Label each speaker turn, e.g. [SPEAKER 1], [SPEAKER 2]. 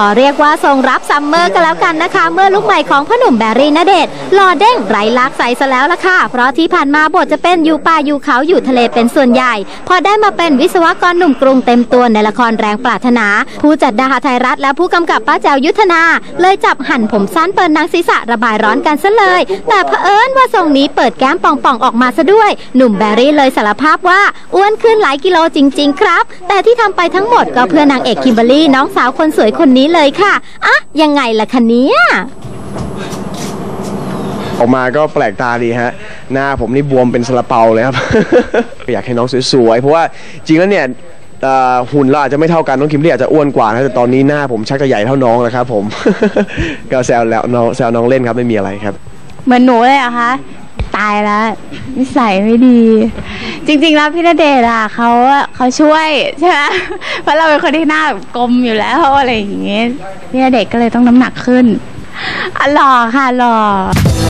[SPEAKER 1] ขอเรียกว่าทรงรับซัมเมอร์กันแล้วกันนะคะ เมื่อลูกใหม่ของพ่อหนุ่มแบรี่ณเดชน์หล่อเด้งไร้ลักใสซะแล้วล่ะค่ะ เพราะที่ผ่านมาบทจะเป็นอยู่ป่าอยู่เขาอยู่ทะเลเป็นส่วนใหญ่ พอได้มาเป็นวิศวกรหนุ่มกรุงเต็มตัวในละครแรงปรารถนา ผู้จัดดาราไทยรัฐและผู้กำกับป้าแจวยุทธนา เลยจับหั่นผมสั้นเปิดหนังศีรษะระบายร้อนกันซะเลย แต่เผอิญว่าทรงนี้เปิดแก้มป่องๆออกมาซะด้วย หนุ่มแบรี่เลยสารภาพว่าอ้วนขึ้นหลายกิโลจริง ๆ ครับ แต่ที่ทำไปทั้งหมดก็เพื่อนางเอกคิมเบอรรี่น้องสาวคนสวยคนนี้เลยค่ะอะยังไงล่ะคะเนี่ย
[SPEAKER 2] ออกมาก็แปลกตาดีฮะ หน้าผมนี่บวมเป็นซาลาเปาเลยครับ อยากให้น้องสวยๆ เพราะว่าจริงแล้วเนี่ยเอ่อหุ่นเราอาจจะไม่เท่ากันน้องคิมลี่อาจจะอ้วนกว่านะแต่ตอนนี้หน้าผมชักจะใหญ่เท่าน้องแล้วครับผม ก็แซวแล้วน้องแซวน้องเล่นครับไม่มีอะไรครับ
[SPEAKER 3] เหมือนหนูเลยเหรอะคะ ตายแล้วนิสัยไม่ดี จริง ๆ แล้วพี่ณเดชน์อะเขาเขาช่วยใช่ไหมเพราะเราเป็นคนที่หน้ากลมอยู่แล้วอะไรอย่างเงี้ยพี่ณเดชน์ก็เลยต้องน้ำหนักขึ้นอะหล่อค่ะหล่อ